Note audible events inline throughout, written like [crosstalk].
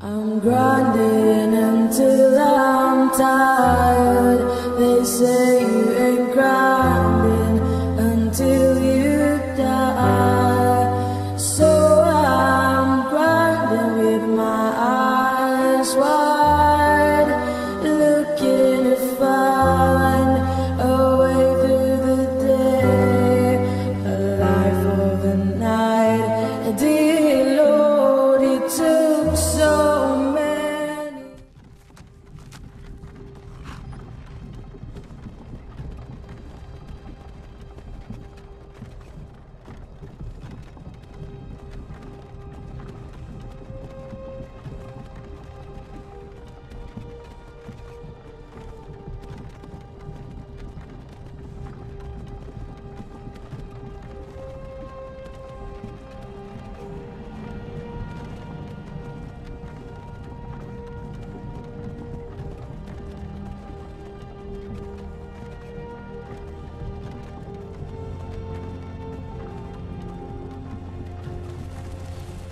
I'm grinding until I'm tired. They say you ain't grinding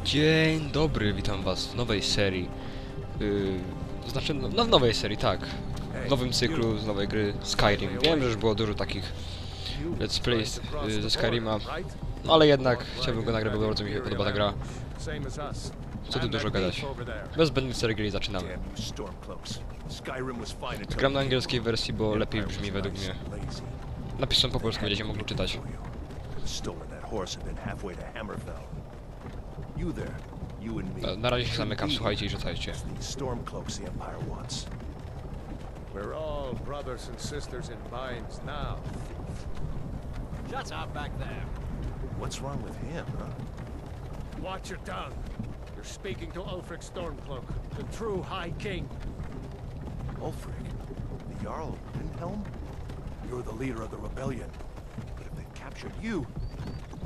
Dzień dobry, witam was w nowej serii. Yy, znaczy, no, no w nowej serii, tak. W nowym cyklu z nowej gry Skyrim. Wiem, że już było dużo takich let's plays yy, ze Skyrima, no ale jednak chciałbym go nagrać, bo bardzo mi się podoba ta gra. Co tu dużo gadać. Bez zbędnych serii zaczynamy. Gram na angielskiej wersji, bo lepiej brzmi według mnie. Napis są po polsku, będziecie mogli czytać. You there, you and me. Na- Na razie się zamykam, słuchajcie i rzucajcie. These Stormcloaks the Empire wants. We're all brothers and sisters in binds now. Shut up back there. What's wrong with him, huh? Watch your tongue. You're speaking to Ulfric Stormcloak, the true High King. Ulfric, the Jarl of Windhelm? You're the leader of the rebellion. But if they've captured you...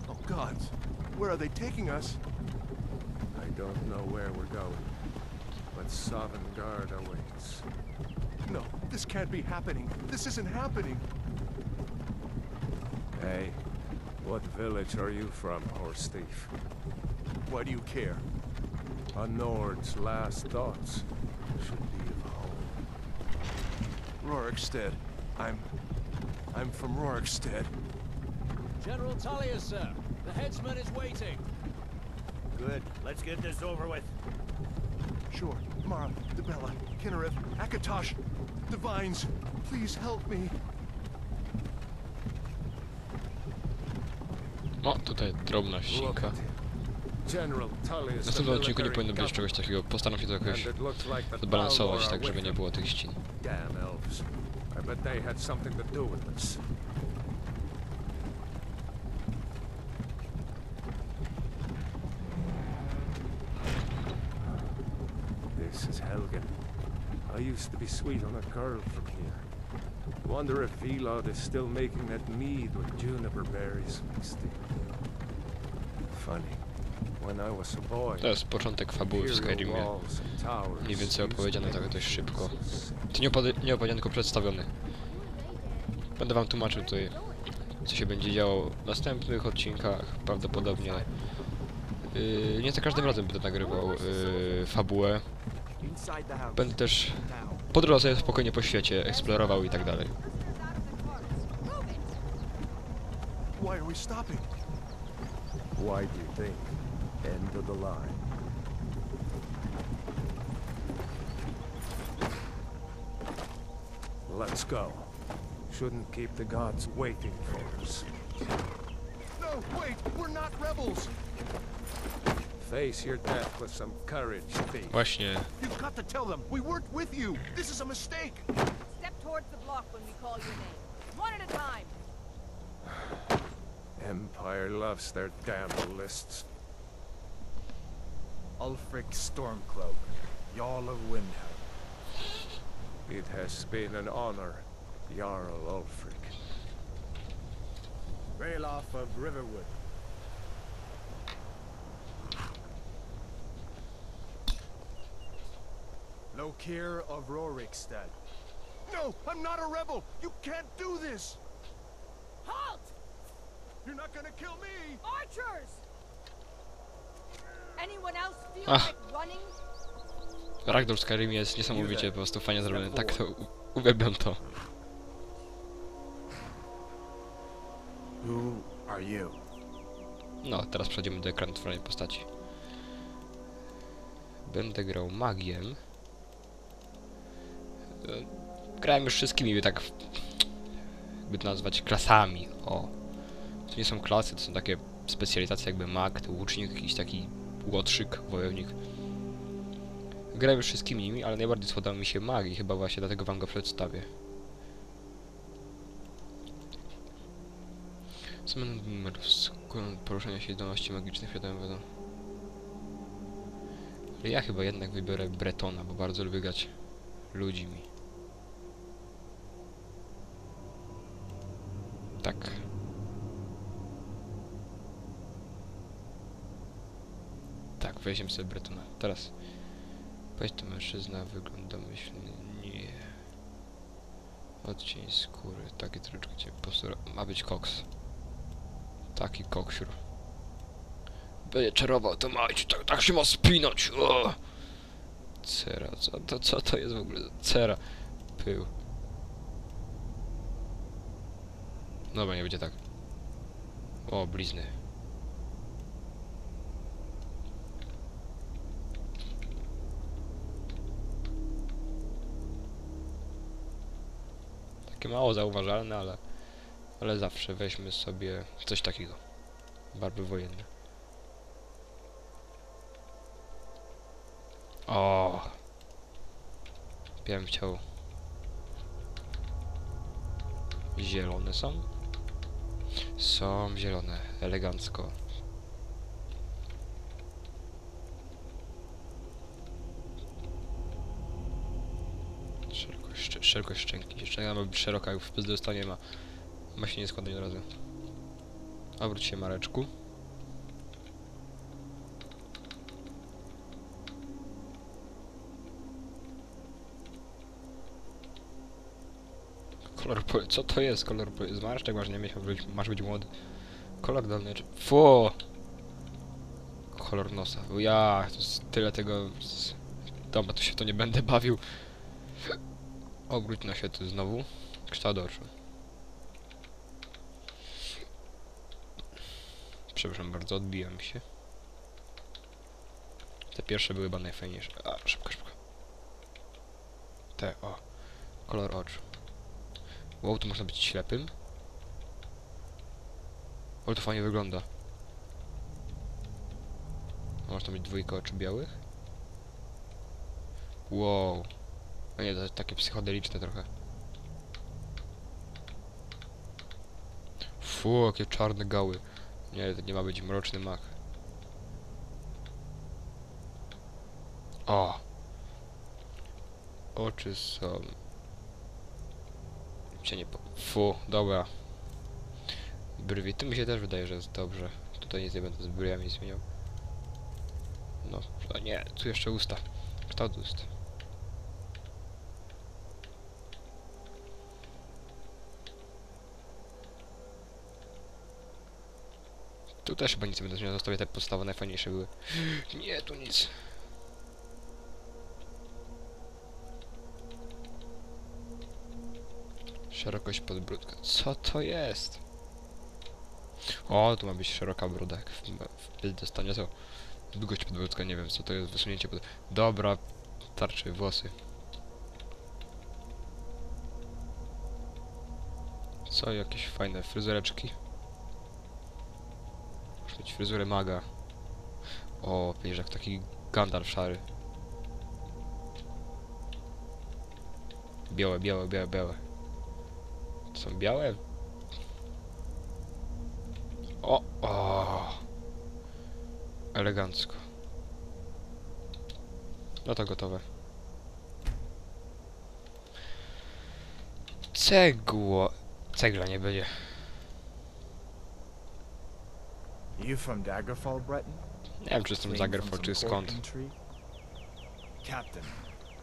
Oh gods, where are they taking us? I don't know where we're going, but Sovngarde awaits. No, this can't be happening. This isn't happening. Hey, what village are you from, horse thief? Why do you care? A Nord's last thoughts should be of home. Rorikstead. I'm... I'm from Rorikstead. General Tullius, sir. The headsman is waiting. Good. Let's get this over with. Sure. Mara, Debella, Kinnereth, Akatosh, Divines, please help me. O, tutaj drobna Tullius, W następnym odcinku nie powinno być czegoś takiego. Postaram się to jakoś zbalansować, tak żeby nie było tych ścin. Damn elves. I bet they had something to do with this. This is Helgen. I used to be sweet on a girl from here. Wonder if Velod is still making that mead with juniper berries mixed in. Funny. When I was a boy, To jest początek fabuły w Skyrimie. Mniej więcej opowiedziane tak dość szybko. To nie, opowiedziany, tylko przedstawiony. Będę wam tłumaczył tutaj, co się będzie działo w następnych odcinkach, prawdopodobnie. Yy, nie za każdym razem będę nagrywał yy, fabułę. Będę też podróżował sobie spokojnie po świecie, eksplorował i tak dalej. Why are we stopping? Why do you think? End of the line. Let's go. Shouldn't keep the gods waiting for us. No, wait, we're not rebels. Face your death with some courage, thief. Właśnie, You've got to tell them we weren't with you. This is a mistake. Step towards the block when we call your name. One at a time. [sighs] Empire loves their damn lists. Ulfric Stormcloak, Jarl of Windhelm. It has been an honor, Jarl Ulfric. Ralof of Riverwood. Lokir of Rorikstead. No, I'm not a rebel. You can't do this. Halt! You're not gonna kill me. Archers! Anyone else feel Ah. like running? Ragdoll w Skyrim jest niesamowicie po prostu fajnie zrobiony. Tak to uwielbiam to. Who are you? No, teraz przejdziemy do ekranu tworzenia postaci. Będę grał magiem. E, Grałem już wszystkimi, tak jakby to nazwać klasami. O. To nie są klasy, to są takie specjalizacje jakby mag, łucznik, jakiś taki łotrzyk, wojownik. Grałem już wszystkimi nimi, ale najbardziej spodobał mi się mag i chyba właśnie dlatego wam go przedstawię. Zmiana numerów, poruszania się zdolności magicznych, wiadomo, wiadomo. Ale ja chyba jednak wybiorę Bretona, bo bardzo lubię grać ludźmi. Tak. Tak, weźmiemy sobie Bretona. Teraz. Powiedz to mężczyzna, wygląd domyślny. Nie. Odcień skóry, takie troszeczkę cię posura. Ma być koks. Taki koksiur. Będzie czarował, to mać, tak, tak się ma spinać. O! Cera, co to, co to jest w ogóle? Cera. Pył. Dobra, nie będzie tak. O, blizny. Takie mało zauważalne, ale... Ale zawsze weźmy sobie coś takiego. Barwy wojenne. O. Ja chciał... Zielone są? Są zielone, elegancko. Szerokość, szcz- szerokość szczęki. Szczęka ma być szeroka, jak w dostanie ma. Ma się nie składać od razu. Obróć się Mareczku. Kolor po... Co to jest kolor po... Zmarsz, tak masz nie mieć, masz być, masz być młody. Kolor dolny. Fu! Kolor nosa. Ja, to jest tyle tego... Dobra, tu się to nie będę bawił. Obróć na się tu znowu. Kształt oczu. Przepraszam bardzo, odbijam się. Te pierwsze były chyba najfajniejsze. A, szybko, szybko. Te, o. Kolor oczu. Wow, tu można być ślepym. Ale to fajnie wygląda. Można mieć dwójkę oczu białych. Wow. A nie, to takie psychodeliczne trochę. Fu, jakie czarne gały. Nie, to nie ma być mroczny mak. O! Oczy są... Cię nie po... Fu, dobra. Brwi, tu mi się też wydaje, że jest dobrze. Tutaj nic nie będę z brwiami zmieniał. No, a nie, tu jeszcze usta. Kształt ust. Tu też chyba nic nie będę zmieniał, zostawię te podstawy najfajniejsze były. Nie, tu nic. Szerokość podbródka. Co to jest? O, tu ma być szeroka broda. Jak w, w dostanie to długość podbródka, nie wiem co to jest, wysunięcie pod... Dobra, tarczy, włosy. Co, jakieś fajne fryzureczki? Mieć fryzurę maga. O, wiesz, jak taki Gandalf szary. Białe, białe, białe, białe. To są białe? O, o. Elegancko. No to gotowe. Cegło. Cegla nie będzie. You from Daggerfall, Breton? Nie wiem, czy jestem Daggerfall, czy skąd. Captain,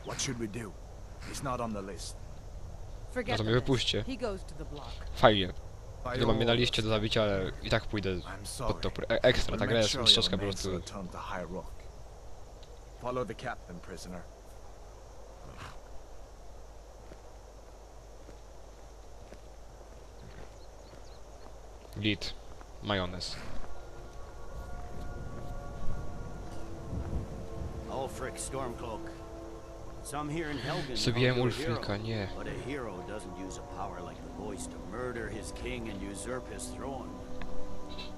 what should we do? He's not on the list. No to mnie wypuśćcie. Fajnie. Nie mam mnie na liście do zabicia, ale i tak pójdę pod e, to. Ekstra, tak gra jest mistrzowska po prostu. Follow the captain, prisoner. Ulfric Stormcloak. Some here in Helgen Zabiłem call you a Ulfrika, nie. But a hero doesn't use a power like the voice to murder his king and usurp his throne.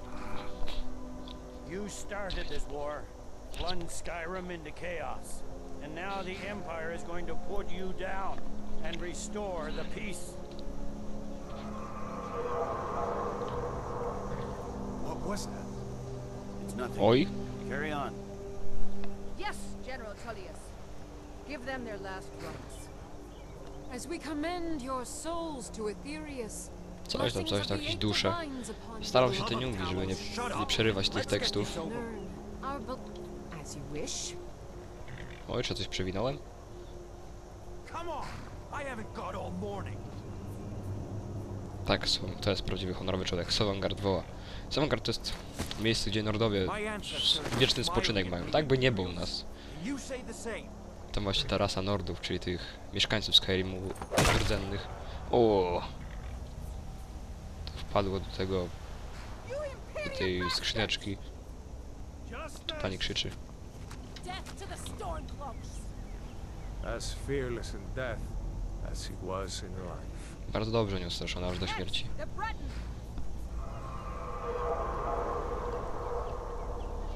Ah. You started this war, plunged Skyrim into chaos, and now the Empire is going to put you down and restore the peace. What was that? It's nothing. Oj. Carry on. Yes, General Tullius. Give them their last rites. As we commend your souls to Aetherius, Coś tam, coś tam, jakieś dusze. Staram się to nie mówić, żeby nie, nie przerywać tych tekstów. Oj, czy coś przewinąłem? Come on! I haven't got all morning. Tak, to jest prawdziwy honorowy człowiek. Sovngarde woła. Sovngarde to jest miejsce, gdzie Nordowie wieczny spoczynek mają. Tak by nie był u nas. Tam właśnie ta rasa Nordów, czyli tych mieszkańców Skyrimu rdzennych. O! To wpadło do tego, do tej skrzyneczki. Tu pani krzyczy. Death to the Stormcloaks! As fearless in death as he was in life. Bardzo dobrze nieustraszona aż do śmierci. The Bretons!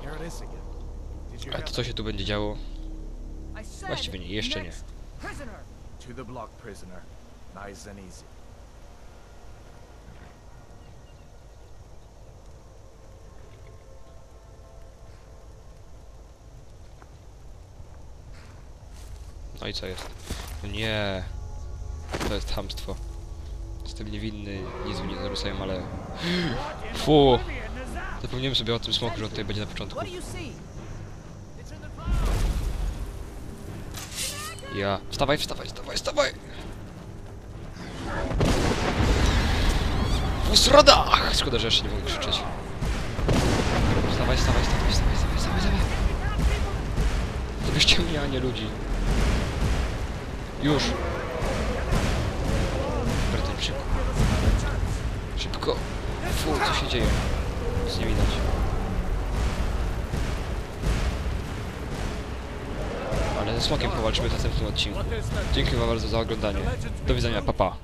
Here it is again. Did you Ale hear to co się tu będzie działo? Właściwie nie, jeszcze nie. next Prisoner! To the block, prisoner. Nice and easy. No i co jest? No nie. To jest hamstwo. Jestem niewinny, nic mi nie ale... [gasps] Fu! Zapomniałem sobie o tym smoku, że tutaj będzie na początku. Ja. Wstawaj, wstawaj, wstawaj, wstawaj! W srodach! Szkoda, że jeszcze nie mogę krzyczeć. Wstawaj, wstawaj, wstawaj, wstawaj, wstawaj, wstawaj, wstawaj. Zabierzcie mnie, a nie ludzi. Już. Bertolt, szybko. Szybko. Fu, co się dzieje? Nie widać. Ale ze smokiem powalczymy w następnym odcinku. Dziękuję wam bardzo za oglądanie. Do widzenia, papa. Pa.